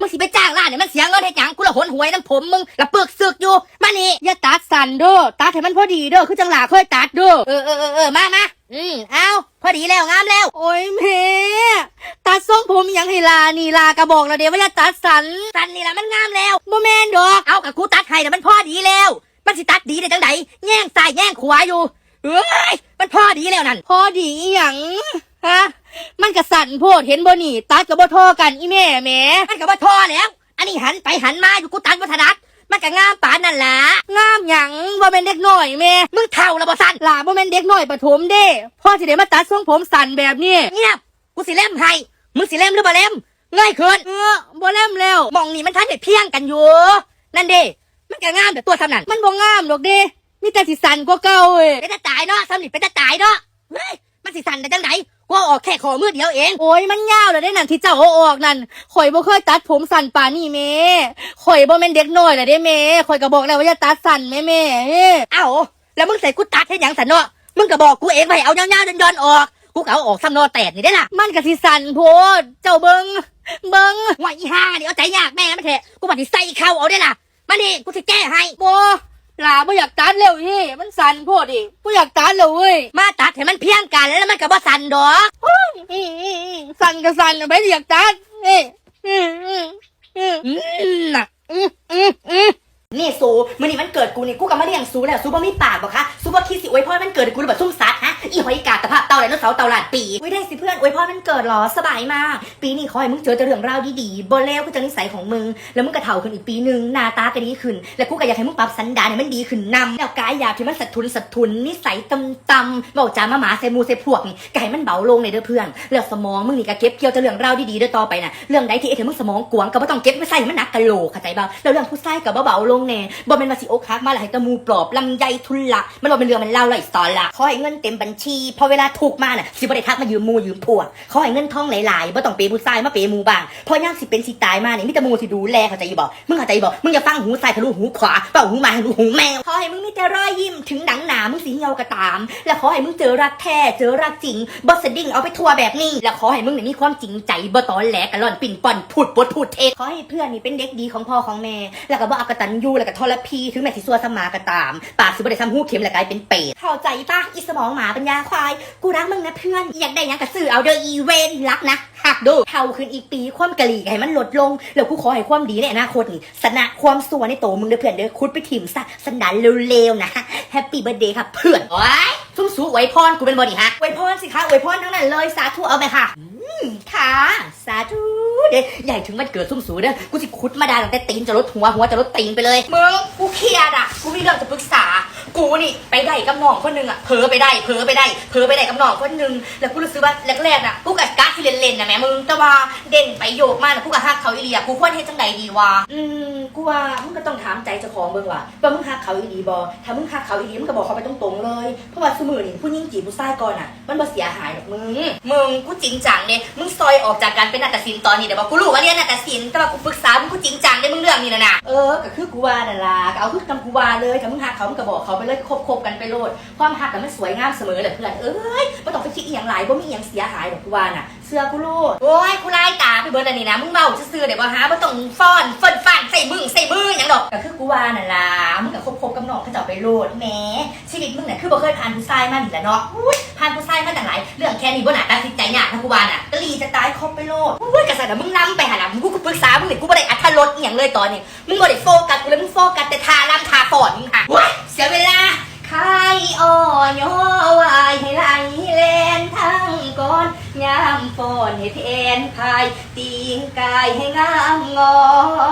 มึงสิไปจ้างร้านเนี่ยมันเสียเงินให้หยังกูละหนหวยน้ำผมมึงละเปลือกสึกอยู่มานี่อย่าตัดสันเด้อตัดให้มันพอดีเด้อคือจังหลาเคยตัดเด้อเออเออเออเออมามาอืมเอาพอดีแล้วงามแล้ว โอ้ยแม่ตัดทรงผมหยังให้ลานี่ลากระบอกแล้วเดี๋ยวว่าอย่าตัดสันสันนี่ละมันงามแล้วบ่แม่นดอกเอากับกูตัดให้แต่มันพอดีแล้ว มันสิตัดดีได้จังไดแย่งซ้ายแย่งขวาอยู่เอ้ยมันพอดีแล้วนั่นพอดีอีหยังฮะ มันกระสันโพดเห็นบ่นี่ตัดกับบ่ทอกันอีแม่แหม่มันก็บ่ทอแล้ว อันนี้หันไปหันมาอยู่กูตัดวัฒนัดมันก็งามปานนั่นล่ะงามหยังบ่แม่นเด็กน้อยแม่มึงเท่าแล้วบ่สันหลาบ่แม่นเด็กน้อยประถมเด้พ่อสิได้มาตัดทรงผมสันแบบนี้เงียบกูสิเล่มให้มึงสิเล่มหรือบ่เล่มง่ายขึ้นเออบ่เล่มแล้วมองนี่มันทันได้เพียงกันอยู่นั่นเด้มันก็งามแต่ตัวทำนั่นมันบ่งามดอกเด้มีแต่สิสันกว่าเก่าเว้ยเป็นตาตายเนาะสำนิเป็นตาตายเนาะเฮ้ยมันสิสั่นได้จังได กูเอาออกแค่ขอมือเดียวเอง โอ้ยมันยาวแล้วได้นั่นที่เจ้าเอาออกนั่นข่อยบ่เคยตัดผมสั้นป่านนี่แม่ข่อยบ่แม่นเด็กน้อยแล้วเด้แม่ข่อยก็บอกแล้วว่าอย่าตัดสั้นแม่แม่เอ้ยเอ้าแล้วมึงใส่กูตัดให้หยังสันเนาะมึงก็บอกกูเองไปเอายาวๆย้อนๆออกกูก็เอาออกซ้ำนอแตดนี่ได้ล่ะ มันก็สิสั้นโพดเจ้าเบิงเบิงว่าอีห่านี่เอาใจยากแม่มันเถอะกูบอกที่ใส่เข้าเอาได้ล่ะมานี่กูสิแก้ให้บ่ห ลาบ่อยากตัดแล้วเฮ้มันสั้นโพดอีกบ่อยากตัดแล้วเว้ยมาตัดให้มันเพียงกันแล้วมันก็บ่สั่นดอกอื้ออื้ออื้อสั้นก็สั้นไปอยากตัดเอ้ยอื้ออื้ออื้ออืมน่ะอื้ออื้ออื้อ นี่สูมื้อนี้มันเกิดกูนี่กูก็มาเลี้ยงสูแล้วสูบ่มีปากบ่คะสูบ่คิดสิอวยพรมันเกิดกูหรือแบบซุ่มซัดฮะอีหอยกาตะภาพเต่าไดโนเสาเต่าหลานปีอุ้ยได้สิเพื่อนอวยพรมันเกิดหรอสบายมาก ปีนี้ขอให้มึงเจอแต่เรื่องราวดีๆบ่เลวคือจังนิสัยของมึง แล้วมึงก็เฒ่าขึ้นอีกปีนึงหน้าตาก็ดีขึ้น แล้วกูก็อยากให้มึงปรับสันดานให้มันดีขึ้นนำแล้วกายหยาบที่มันสะทุนสะทุนนิสัยต่ำๆเว้าจามาหมาใส่มูใส่พวกนี่ก็ให้มันเบาลงในเด้อเพื่อนแล้วสมองมึงนี่ก็เก็บเกี่ยวแต่เรื่องราวดีๆเด้อต่อไปน่ะเรื่องใดที่เอเธอมึงสมองกวงก็บ่ต้องเก็บไว้ใส่มันหนักกะโหลกเข้าใจบ่แล้วเรื่องผู้ชายก็เบาๆลงแน่บ่แม่นว่าสิอกหักมาแล้วให้ตะมูปลอบลำไยทุนละมันบ่เป็นเรื่องมันเล่าไร้สอนละขอให้เงินเต็มบัญชีพอเวลาถูกมาน่ะสิบ่ได้ทักมายืมมูยืมพวกขอให้เงินทองหลายๆบ่ต้องเปย์ผู้ชายมาเปย์มูบ้างพอย่ามสิเป็นสิตายมาเนี่ยมีต่หมูสิดูแลเข้าใจบ่มึงเข้าใจบ่มึงอย่าฟังหูซ้ายทะลุหูขวาเป่าหูมาทะลุหูแมวขอให้มึงมีแต่รอยยิ้มถึงหนังหนามึงสิเหี่ยวก็ตาม แล้วขอให้มึงเจอรักแท้เจอรักจริงบ่สะดิ้งเอาไปทัวร์แบบนี้ แล้วขอให้มึงเนี่ยมีความจริงใจบ่ตอแหลกะล่อนปิ่นป่อนพูดปดพูดเทศขอให้เพื่อนนี่เป็นเด็กดีของพ่อของแม่ แล้วก็บ่อกตันยูแล้วก็ทรพีถึงแม้สิซัวสมาก็ตาม ปากสิบ่ได้ทำหูเข็มแล้วกลายเป็นเป็ดเข้าใจปะอีสมองหมาปัญญาควาย กูรักมึงนะเพื่อน อยากได้หยังก็ซื้อเอาเด้ออีเวนรักนะ หักเดูเท่าขึ้นอีกปีความกะหรี่ให้มันลดลง แล้วกูขอให้ความดีในอนาคตนี่สนะความสัวในโตมึงเด้อเพื่อนเด้อคุดไปถิ่มซะสันดานเร็วๆนะแฮปปี้เบิร์ดเดย์ครับเพื่อนโอ้ยซุ่มสูอวยพรกูเป็นบอดี้ฮะอวยพรสิคะอวยพรทั้งนั้นเลยสาธุเอาไปค่ะค่ะสาธุเด้ใหญ่ถึงวันเกิดซุ่มสูเด้อกูสิคุดมาดาตั้งแต่ตีนจะลดหัวหัวจะลดตีนไปเลยมึงกูเครียดอะกูมีเรื่องจะปรึกษา กูนี่ไปได้กับน้องคนหนึงอะเผลอไปได้เผลอไปได้เผลอไปได้กับน้องคนหนึงแล้วกูรู้สึกว่าแรกๆอะกูกับกาที่เล่นๆนะแม่มึงแต่ว่าเด่นไปโยกมากนะกูกับฮักเขาอีเลียกูควรเฮ็ดจังใดดีวะอืม กูว่ามึงก็ต้องถามใจเจ้าของเบิ่งว่าว่ามึงฮักเขาอีดีบ่ถ้ามึงฮักเขาอีดีมึงก็บอกเขาไปตรงๆเลย เพราะว่าสมือนี่ผู้หญิงจีบผู้ชายก่อนอะ มันบ่เสียหายหรอกมึง มึงกูจริงจังเนี่ยมึงซอยออกจากการเป็นนาฏศิลป์ตอนนี้เดี๋ยวบอกกูรู้ว่าเรียนนาฏศิลป์แต่ว่ากูปรึกษามึงกูจริงจังในมึงเรื่องนี้นะนะเออก็คือกูว่านั่นล่ะก็เอาคือคำกูว่าเลยถ้ามึงฮักเขามึงก็บอกเขาไปเลยคบๆกันไปโลดความฮักกันมันสวยงามเสมอเลยเพื่อนเอ้ยไม่ต้องไปคิดอีหยังหลายบ่มีอีหยังเสียหายดอกกูว่าน่ะ เสื้อกูโลดโอ้ยกูไล่ตา ไปเบิร์ดอันนี้นะมึงเมาซื่อๆเดี๋ยวบ่หาบ่ต้องฟ้อนเฟินฟันใส่มึงใส่มืออย่างดอกก็คือกูว่านั่นล่ะมึงก็คบๆกับน้องเขาเจ้าไปโลดแหมชีวิตมึงน่ะคือบ่เคยผ่านผู้ชายมานี่แหละเนาะอุ้ยผ่านผู้ชายมาตั้งหลายเรื่องแค่นี้บ่น่าตัดสินใจยากนะกูว่าน่ะกะลีจะตายคบไปโลดอุ้ยกระสันน่ะมึงนำไปหาล่ะมึงกูก็ปรึกษามึงนี่กูบ่ได้อัธรสอีหยังเลยตอนนี้มึงบ่ได้โฟกัสกูเลยายให้งามงอ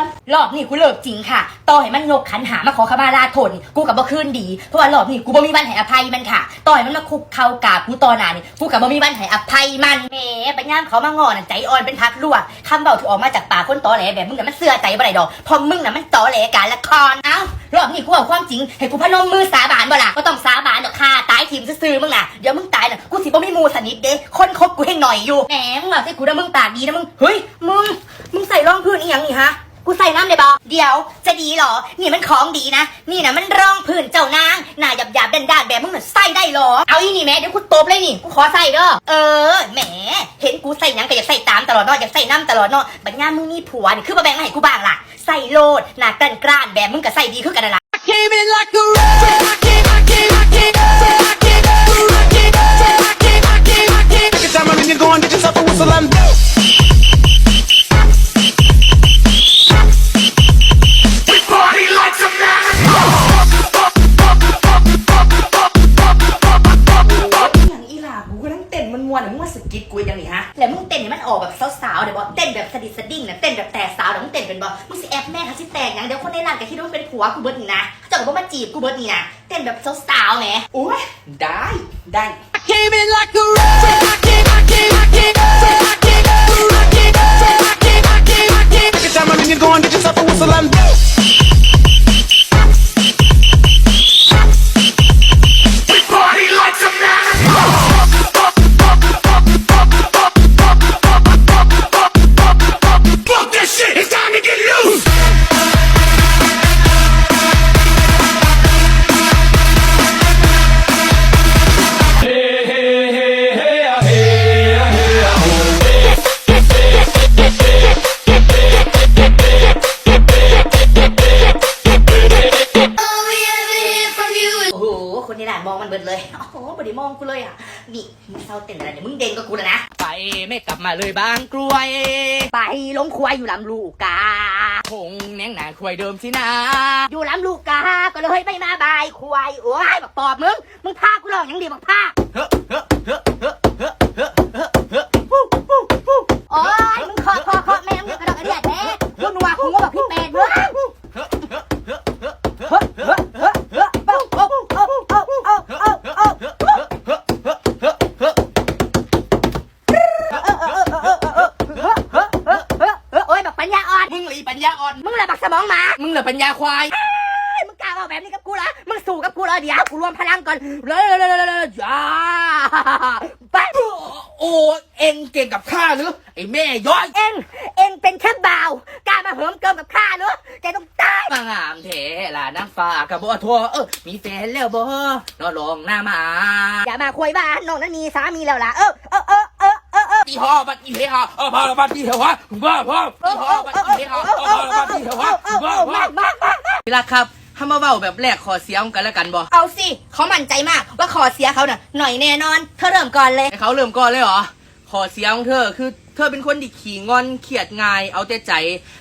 น รอบนี้กูเลิกจริงค่ะ ต่อให้มันยกขันหามาขอขมาลาทน กูกับบ่คืนดี เพราะว่ารอบนี้กูบ่มีวันให้อภัยมันค่ะ ต่อให้มันมาคุกเข่ากราบกูต่อหน้านี่ กูกับบ่มีวันให้อภัยมันแหมไปย่ามเขามางอน่ะใจอ่อนเป็นพักลวกคำเบาที่ออกมาจากปากคนตอแหลแบบมึงน่ะมันเสื่อใจบ่ได้ดอกเพอมึงน่ะมันตอแหลการละครเอ้ารอบนี้กูเอาความจริง ให้กูพนมมือสาบานบ่ล่ะก็ต้องสาบานดอกค่ะ ตายทีมซื่อๆมึงน่ะ เดี๋ยวมึงตายน่ะ กูสิบ่มีมูสนิทเด้ คนคบกูให้หน่อยอยู่ แหมมึงเอาใส่กูนะมึงปากดีนะมึง เฮ้ย มึง มึงใส่รองพื้นอีหยังนี่ฮะ กูใส่น้ำเลยบอเดี๋ยว จะดีเหรอ นี่มันของดีนะ นี่นะมันรองพื้นเจ้านางหน้าหยาบหยาบๆด้านแบบมึงน่ะใส่ได้เหรอ เอาอีนี่แม่เดี๋ยวกูตบเลยนี่ กูขอใส่เด้อ เออ แหม เห็นกูใส่หยังก็อยากใส่ตามตลอดเนาะอยากใส่น้ำตลอดเนาะ บัดย่ามมึงมีผัวนี่คือมาแบ่งมาให้กูบ้างล่ะ ใส่โลดหน้ากล้านกล้านแบบมึงก็ใส่ดีขึ้นกันนั่นล่ะ came in like a rocket. วนๆอะมึงมาสกิดกูยังนี่ฮะแล้วมึงเต้นเนี่ยมันออกแบบสาวๆเดี๋ยวบอกเต้นแบบสะดิดสะดิ้งนะเต้นแบบแต่สาวเดี๋ยวมึงเต้นเป็นบอกมึงสิแอบแม่ทักสิแตกอย่างเดี๋ยวคนในร้านแกคิดว่ามึงเป็นผัวกูเบิร์ดนี่นะเขาจะบอกว่ามาจีบกูเบิร์ดนี่นะเต้นแบบสาวๆแหมโอ้ยได้ได้ I came in like a rocket. I came, I came, I came, I came, นี่มึงเศร้าเต้นอะไรเนี่ยมึงเด่นกว่ากูแล้วนะ ไปไม่กลับมาเลยบางกรวยไปล้มควายอยู่ลำลูกกา คงแหนงหนาควยเดิมสินะ อยู่ลำลูกกา ก็เลยไม่มาบายควายโอ้ยบักปอบมึง มึงพากูหลอกอย่างดีบักพาเฮ้อเฮ้อเฮ้อเฮ้อเฮ้อเฮ้อเฮ้อเฮ้อฮู้ฮู้ฮู้โอ้ยมึงเคาะเคาะเคาะแม่มึงกระดอกกระเดียดแท้มึงนัวกูว่าแบบพี่เป็ดมึง ลือปัญญาควายมึงกล้าเอาแบบนี้กับกูเหรอมึงสู้กับกูเหรอเดี๋ยวกูรวมพลังก่อนเลยเลยเลยเลยเลยจ้าไปโอ้เอ็งเก่งกับข้าหรือไอ้แม่ย้อยเอ็งเอ็งเป็นแค่บ่าวกล้ามาเหิมเกิมกับข้าหรือแกต้องตายมางามแท้ล่ะนางฟ้ากับบัวทัวเออมีแฟนแล้วบ่นอลงหน้ามาอย่ามาคุยบ้านน้องนั้นมีสามีแล้วล่ะเออเออเออเออ เออตีหอบัดอีเฮฮอเออพอบัดอีเฮฮอบ้าพ่อตีหอบัดอีเฮฮอเออพอบัดอีเฮฮอบ้าพ่อมามามามาทีละครับถ้ามาเว้าแบบแรกขอเสียงกันแล้วกันบ่เอาสิเขามั่นใจมากว่าขอเสียเขาน่ะหน่อยแน่นอนเธอเริ่มก่อนเลยให้เขาเริ่มก่อนเลยเหรอขอเสียงของเธอคือเธอเป็นคนที่ขี้งอนเครียดง่ายเอาแต่ใจ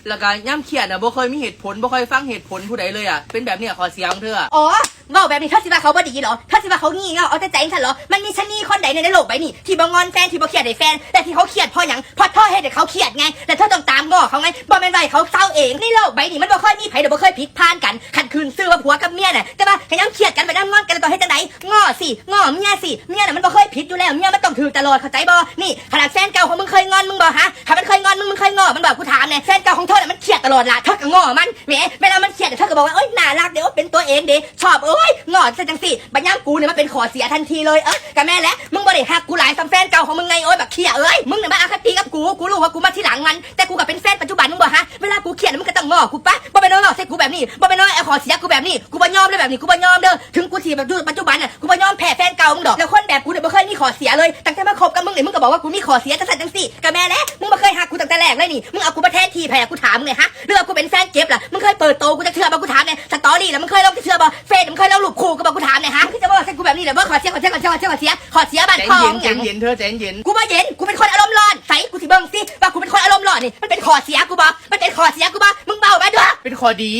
แล้วก็ย่ำเครียดน่ะบ่เคยมีเหตุผลบ่เคยฟังเหตุผลผู้ใดเลยอะเป็นแบบเนี้ยขอเสียงของเธออ๋อ เว่าแบบนี้เธอสิว่าเขาบ่ดีเหรอเธอสิว่าเขางี่เง่าเอาแต่ใจฉันเหรอมันมีชะนีคนใดในโลกใบนี้ที่บ่งอนแฟนที่บ่เครียดให้แฟนแต่ที่เขาเครียดเพราะหยังเพราะเธอเฮ็ดให้เขาเครียดไงแต่เธอต้องตามง้อเขาไงบ่แม่นว่าให้เขาเศร้าเองในโลกใบนี้มันบ่เคยมีไผเดี๋ยวบ่เคยพลิกพลานกันขัดคืนซื้อว่าผัวกับเมียน่ะแต่ว่าขยังเครียดกันไปนั่งงอนกันแล้วต่อให้จังไดง้อสิง้อเมียสิเมียน่ะมันบ่เคยผิดอยู่แล้วเมียมันต้องถือตลอดเข้าใจบ่นี่ขนาดแฟนเก่าของมึงเคยงอนมึงบ่ฮะถ้ามันเคยงอนมึงมึงเคยง้อมันบอกกูถามแน่แฟนเก่าของเธอน่ะมันเครียดตลอดล่ะเธอก็ง้อมันแหมเวลามันเครียดเธอก็บอกว่าเอ้ยน่ารักเดี๋ยวเป็นตัวเองเด้ชอบเอ้ยง้อซะจังสิบัญญัติกูเนี่ยมันเป็นขอเสียทันทีเลยเอ้ยกับแม่แล้วมึงบ่ได้ฮักกูหลายซ้ำแฟนเก่าของมึงไงโอ้ยแบบเครียเอ้ยมึงเนี่ยมาอาคติกับกูกูรู้ว่ากูมาที่หลังมัน แต่กูกับเป็นแฟนปัจจุบันมึงบอกฮะเวลากูเครียดมึงก็ต้องงอกูปะบ่เป็นน้องใส่กูแบบนี้บ่เป็นน้องไอ้ขอเสียกูแบบนี้กูบ่ยอมเลยแบบนี้กูบ่ยอมเด้อถึงกูทีแบบปัจจุบันน่ะกูบ่ยอมแพ้แฟนเก่ามึงดอกแล้วคนแบบกูเนี่ยบ่เคยมีขอเสียเลยตั้งแต่มาคบกับมึงเนี่ยมึงก็บอกว่ากูมีขอเสียจังซั่นจังซี่กับแม่แล้วมึงบ่เคยฮักกูตั้งแต่แรกเลยนี่มึงเอากูมาแทนทีแพ้กูถามมึงเนี่ยฮะเรื่องกูเป็นแฟนเก็บล่ะมึงเคยเปิดโตกูจะเชื่อบ่กูถามเนี่ยสต อรี่ล่ะมึงเคยลงจะเชื่อบ่เฟซมึงเคยลงรูปคู่กูบ่กูถามเนี่ยฮะพี่จะบอกใส่กูแบบนี้เลยว่าขอเสียขอเสียขอเสียขอเสียขอเสียขอเสียบัตรใจทอเย็งนอใจย่างเย็นเธอใจเย็นกูบ่เย็นกูเป็นคนอารมณ์ร้อนใส่กูสิเบิ่งสิว่ากูเป็นคนอารมณ์ร้อนนี่มันเป็นข้อเสียกูบ่มันเป็นข้อเสียกูบ่มึงเบาไปด้วยเป็นข้อดี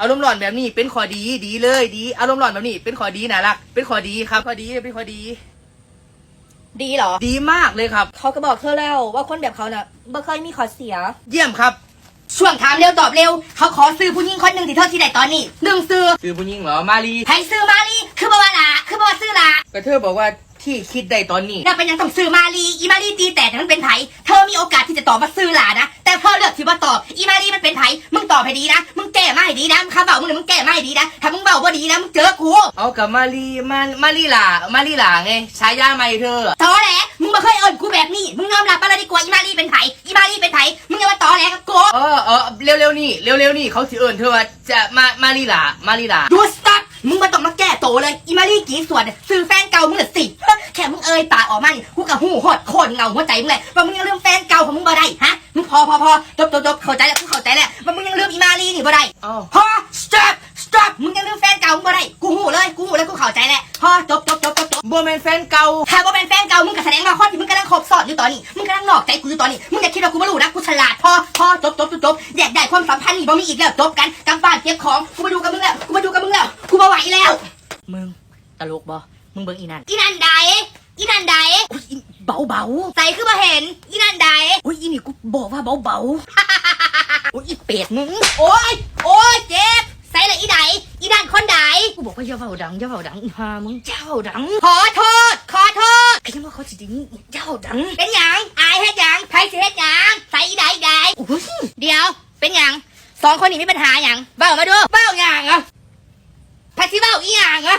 อารมณ์ร้อนแบบนี้เป็นข้อดีดีเลยดี อารมณ์ร้อนแบบนี้เป็นข้อดีน่ารัก เป็นข้อดีครับข้อดีเป็นข้อดีดีเหรอ ดีมากเลยครับ เขาก็บอกเธอแล้วว่าคนแบบเขาน่ะบ่เคยมีข้อเสีย เยี่ยมครับ ช่วงถามเร็วตอบเร็ว เขาขอซื้อผู้หญิงคนหนึ่งที่เธอที่ไหนตอนนี้หนึ่งซื้อซื้อผู้หญิงเหรอมารีให้ซื้อมาลีคือบ่ว่าละคือบ่ว่าซื้อละก็เธอบอกว่าที่คิดได้ตอนนี้แล้วเป็นยังต้องซื้อมาลีอีมาลีตีแต่มันเป็นไผเธอมีโอกาสที่จะตอบว่าซื้อหลานะแต่เธอเลือกที่ว่าตอบอีมาลีมันเป็นไผมึงตอบให้ดีนะมึงแก้มาให้ดีนะมึงคำเบามึงเนี่ยมึงแก้ไม่ดีนะถ้ามึงเบาบ่ดีนะมึงเจอกูเอากับมารีมามารีหลามารีหลาไงฉายาไม่เธอตอแหลมึ งมาเคยเอิญกูแบบนี้มึงยอมรับมาเลยดีกว่าอีมารีเป็นไผอีมารีเป็นไผมึงอย่ามาตอแหลกับกู เออเออเร็วๆนี่เร็วๆนี่เขาสิเอิญเธอว่าจะมามารีหลามารีหลา ดูสตั๊มึงมาต้องมาแก้โตเลย อีมารีกี่ส่วนซื้อแฟนเก่ามึงน่ะสิ แค่มึงเอ่ยปากออกมานี่กูกับหูหดโคนเงาหัวใจมึงเลยว่ามึงยังลืมแฟนเก่าของมึงบ่ได้ฮะ มึงพอพอพอจบจบจบเข้าใจแล้วกูเข้าใจแล้วว่ามึงยังลืมอีมารีนี่บ่ได้เอ้าพอ stop stop มึงยังลืมแฟนเก่ามึงบ่ได้กูหูเลยกูหูเลยกูเข้าใจแล้วพอจบจบจบจบจบ บัวแมนแฟนเก่าถ้าว่าเป็นแฟนเก่ามึงก็แสดงว่าคนที่มึงกำลังคบซ้อนอยู่ตอนนี้มึงกำลังนอกใจกูอยู่ตอนนี้มึงอย่าคิดว่ากูไม่รู้นะกูฉลาดพอพอจบจบจบจบแยกได้ความสัมพันธ์นี่บ่มีอีกแล้วจบกันกลับบ้านเก็บของกูมาดูกับมึงแล้วกูมาดูกับมึงแล้วกูมาไหวแล้ว มึงตลกบ่มึงเบิ่งอีนั่นอีนันใดอีนันใดอุ้ยอีเบาเบาใส่คือมาเห็นอีนันใดๆอุ้ยอีนี่กูบอกว่าเบาเบาโอ้ยอีเป็ดมึงโอ้ยโอ้ยเจ็บใส่เลยอีใด อีนันคนใดๆกูบอกว่าอย่าเบาดังอย่าเบาดังอีห่ามึงเจ้าดัง ขอโทษ ขอโทษไอ้ยังว่าเขาสิดิ้งเจ้าดัง เป็นหยังอายเฮ็ดหยังไผสิเฮ็ดหยังใส่อีใดอีใดอุ้ยเดี๋ยว เป็นหยังสองคนนี้มีปัญหาหยังเบ้ามาดูเบ้าหยังอะพัชิเบ้าอีหยังอะ